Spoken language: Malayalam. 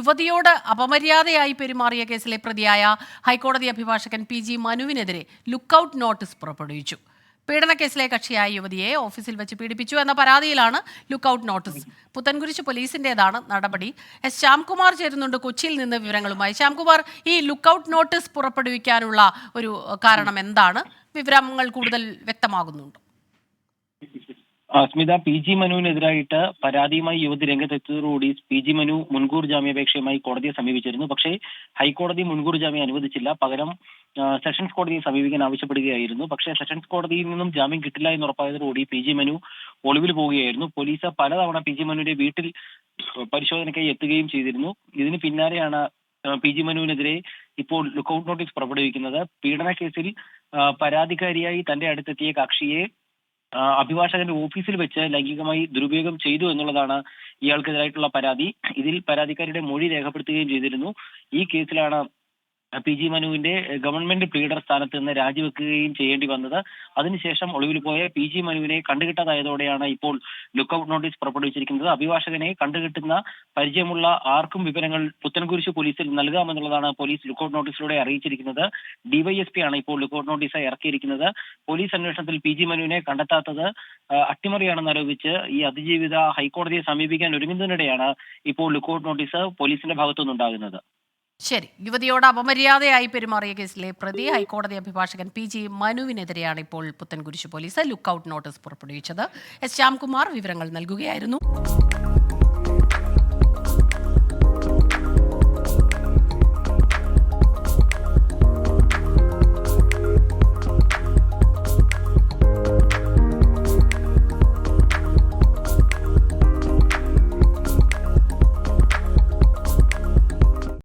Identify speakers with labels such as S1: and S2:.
S1: യുവതിയോട് അപമര്യാദയായി പെരുമാറിയ കേസിലെ പ്രതിയായ ഹൈക്കോടതി അഭിഭാഷകൻ പി ജി മനുവിനെതിരെ ലുക്കൌട്ട് നോട്ടീസ് പുറപ്പെടുവിച്ചു. പീഡനക്കേസിലെ കക്ഷിയായ യുവതിയെ ഓഫീസിൽ വെച്ച് പീഡിപ്പിച്ചു എന്ന പരാതിയിലാണ് ലുക്കൌട്ട് നോട്ടീസ്. പുത്തൻകുരിശ് പോലീസിന്റേതാണ് നടപടി. എസ് ശ്യാംകുമാർ ചേരുന്നുണ്ട് കൊച്ചിയിൽ നിന്ന് വിവരങ്ങളുമായി. ശ്യാംകുമാർ ഈ ലുക്കൌട്ട് നോട്ടീസ് പുറപ്പെടുവിക്കാനുള്ള ഒരു കാരണം എന്താണ് വിവരങ്ങൾ കൂടുതൽ വ്യക്തമാകുന്നുണ്ട്?
S2: സ്മിത പി ജി മനുവിനെതിരായിട്ട് പരാതിയുമായി യുവതി രംഗത്തെത്തിയതോടുകൂടി പി ജി മനു മുൻകൂർ ജാമ്യാപേക്ഷയുമായി കോടതിയെ സമീപിച്ചിരുന്നു. പക്ഷേ ഹൈക്കോടതി മുൻകൂർ ജാമ്യം അനുവദിച്ചില്ല. പകരം സെഷൻസ് കോടതിയെ സമീപിക്കാൻ ആവശ്യപ്പെടുകയായിരുന്നു. പക്ഷേ സെഷൻസ് കോടതിയിൽ നിന്നും ജാമ്യം കിട്ടില്ല എന്ന് ഉറപ്പായതോടുകൂടി പി ജി മനു ഒളിവിൽ പോവുകയായിരുന്നു. പോലീസ് പലതവണ പി ജി മനുവിന്റെ വീട്ടിൽ പരിശോധനയ്ക്കായി എത്തുകയും ചെയ്തിരുന്നു. ഇതിന് പിന്നാലെയാണ് പി ജി മനുവിനെതിരെ ഇപ്പോൾ ലുക്കൌട്ട് നോട്ടീസ് പുറപ്പെടുവിക്കുന്നത്. പീഡന കേസിൽ പരാതിക്കാരിയായി തന്റെ അടുത്തെത്തിയ കക്ഷിയെ അഭിഭാഷകന്റെ ഓഫീസിൽ വെച്ച് ലൈംഗികമായി ദുരുപയോഗം ചെയ്തു എന്നുള്ളതാണ് ഇയാൾക്കെതിരായിട്ടുള്ള പരാതി. ഇതിൽ പരാതിക്കാരിയുടെ മൊഴി രേഖപ്പെടുത്തുകയും ചെയ്തിരുന്നു. ഈ കേസിലാണ് പി ജി മനുവിന്റെ ഗവൺമെന്റ് പ്ലീഡർ സ്ഥാനത്ത് നിന്ന് രാജിവെക്കുകയും ചെയ്യേണ്ടി വന്നത്. അതിനുശേഷം ഒളിവിൽ പോയ പി ജി മനുവിനെ കണ്ടുകിട്ടാതായതോടെയാണ് ഇപ്പോൾ ലുക്കൌട്ട് നോട്ടീസ് പുറപ്പെടുവിച്ചിരിക്കുന്നത്. അഭിഭാഷകനെ കണ്ടുകിട്ടുന്ന പരിചയമുള്ള ആർക്കും വിവരങ്ങൾ പുത്തൻകുരിശ് പോലീസിൽ നൽകാമെന്നുള്ളതാണ് പോലീസ് ലുക്കൌട്ട് നോട്ടീസിലൂടെ അറിയിച്ചിരിക്കുന്നത്. ഡിവൈഎസ്പി ആണ് ഇപ്പോൾ ലുക്കൌട്ട് നോട്ടീസ് ഇറക്കിയിരിക്കുന്നത്. പോലീസ് അന്വേഷണത്തിൽ പി ജി മനുവിനെ കണ്ടെത്താത്തത് അട്ടിമറിയാണെന്ന് ആരോപിച്ച് ഈ അതിജീവിത ഹൈക്കോടതിയെ സമീപിക്കാൻ ഒരുങ്ങുന്നതിനിടെയാണ് ഇപ്പോൾ ലുക്കൌട്ട് നോട്ടീസ് പോലീസിന്റെ ഭാഗത്തുനിന്നുണ്ടാകുന്നത്.
S1: ശരി. യുവതിയോട് അപമര്യാദയായി പെരുമാറിയ കേസിലെ പ്രതി ഹൈക്കോടതി അഭിഭാഷകൻ പി ജി മനുവിനെതിരെയാണ് ഇപ്പോൾ Puthenkurish police look out notice പുറപ്പെടുവിച്ചത്. എസ് ശ്യാംകുമാർ വിവരങ്ങൾ നൽകുകയായിരുന്നു.